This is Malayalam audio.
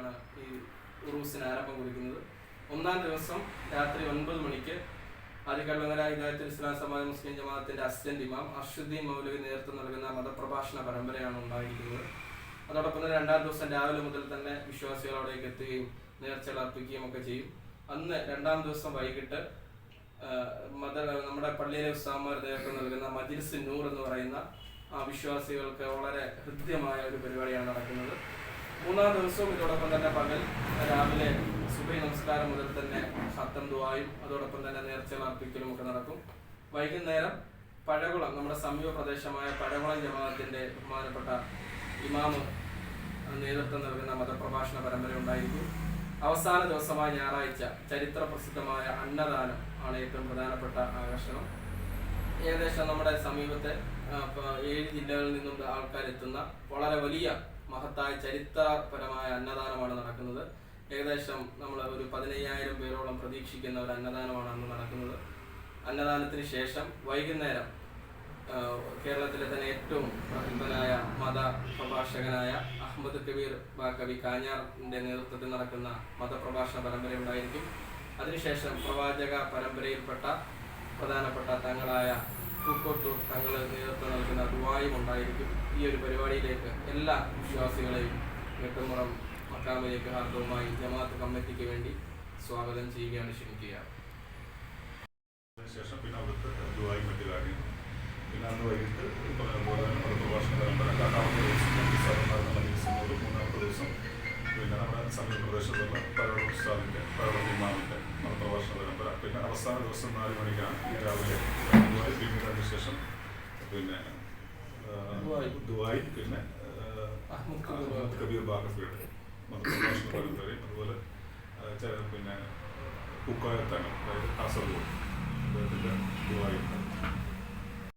വെച്ചാണ് ഈ ഉറൂസിന് ആരംഭം കുറിക്കുന്നത് ഒന്നാം ദിവസം രാത്രി ഒൻപത് മണിക്ക് ആദ്യകള്ളങ്ങര ഹിദായത്തുൽ ഇസ്ലാം സമാജ മുസ്ലിം ജമാഅത്തിന്റെ അസിസ്റ്റന്റ് ഇമാം അർഷുദ്ദീൻ മൗലവി നേതൃത്വം നൽകുന്ന മതപ്രഭാഷണ പരമ്പരയാണ് ഉണ്ടായിരിക്കുന്നത്. അതോടൊപ്പം തന്നെ രണ്ടാം ദിവസം രാവിലെ മുതൽ തന്നെ വിശ്വാസികൾ അവിടേക്ക് എത്തുകയും നേർച്ചകൾ അർപ്പിക്കുകയും ഒക്കെ ചെയ്യും. അന്ന് രണ്ടാം ദിവസം വൈകിട്ട് മത നമ്മുടെ പള്ളിയിലെ ഉസ്താമാർ നേതൃത്വം നൽകുന്ന മജിൽസ് നൂർ എന്ന് പറയുന്ന വിശ്വാസികൾക്ക് വളരെ ഹൃദ്യമായ ഒരു പരിപാടിയാണ് നടക്കുന്നത്. മൂന്നാം ദിവസവും ഇതോടൊപ്പം തന്നെ പകൽ രാവിലെ സുബൈ നമസ്കാരം മുതൽ തന്നെ ഹത്തം ദുവായും അതോടൊപ്പം തന്നെ നേർച്ചകൾ അർപ്പിക്കലും ഒക്കെ നടക്കും. വൈകുന്നേരം പഴകുളം നമ്മുടെ സമീപ പ്രദേശമായ പഴകുളം ജമാഅത്തിന്റെ ബഹുമാനപ്പെട്ട ഇമാമ് നേതൃത്വം നൽകുന്ന മതപ്രഭാഷണ പരമ്പര ഉണ്ടായിരിക്കും. അവസാന ദിവസമായ ഞായറാഴ്ച ചരിത്ര പ്രസിദ്ധമായ അന്നദാനം ആണ് ഏറ്റവും പ്രധാനപ്പെട്ട ആകർഷണം. ഏകദേശം നമ്മുടെ സമീപത്തെ ഏഴ് ജില്ലകളിൽ നിന്നും ആൾക്കാർ എത്തുന്ന വളരെ വലിയ മഹത്തായ ചരിത്രപരമായ അന്നദാനമാണ് നടക്കുന്നത്. ഏകദേശം നമ്മൾ ഒരു പതിനയ്യായിരം പേരോളം പ്രതീക്ഷിക്കുന്ന ഒരു അന്നദാനമാണ് അന്ന് നടക്കുന്നത്. അന്നദാനത്തിന് ശേഷം വൈകുന്നേരം കേരളത്തിലെ തന്നെ ഏറ്റവും പ്രഗത്ഭനായ മത പ്രഭാഷകനായ അഹമ്മദ് കബീർ കവി കാഞ്ഞാറിന്റെ നേതൃത്വത്തിൽ നടക്കുന്ന മതപ്രഭാഷണ പരമ്പര ഉണ്ടായിരിക്കും. അതിനുശേഷം പ്രവാചക പരമ്പരയിൽപ്പെട്ട പ്രധാനപ്പെട്ട തങ്ങളായ പൂക്കോട്ടൂർ തങ്ങൾ നേതൃത്വം നൽകുന്ന ദുബായും ഉണ്ടായിരിക്കും ഈ ഒരു പരിപാടിയിലേക്ക് എല്ലാ വിശ്വാസികളെയും വെട്ടുമുറം മക്കാമിലേക്ക് ഹാർദവുമായി ജമാഅത്ത് കമ്മിറ്റിക്ക് വേണ്ടി സ്വാഗതം ചെയ്യുകയാണ് ക്ഷണിക്കുക. ശേഷം പിന്നെ അവിടുത്തെ ദുബായി മറ്റു കാര്യങ്ങൾ പിന്നെ അന്ന് വൈകിട്ട് പ്രഭാഷണം രണ്ടാമത്തെ ദിവസം മൂന്നാമത്തെ ദിവസം. പിന്നെ നമ്മുടെ സമീപ പ്രദേശത്തുള്ള പരവ ഉസ്താദിന്റെ പരവ ഇമാമിന്റെ പരമ്പര പിന്നെ അവസാന ദിവസം നാല് മണിക്കാണ് രാവിലെ ദുബായ് പിന്നീട് അതിന് ശേഷം പിന്നെ ദുബായ്. ദുബായ് പിന്നെ കബീർ ബാക്കഫിയുടെ മതപ്രഭാഷണ പരമ്പരയും അതുപോലെ പിന്നെ കുക്കായത്താണ് അതായത് കാസർഗോഡ്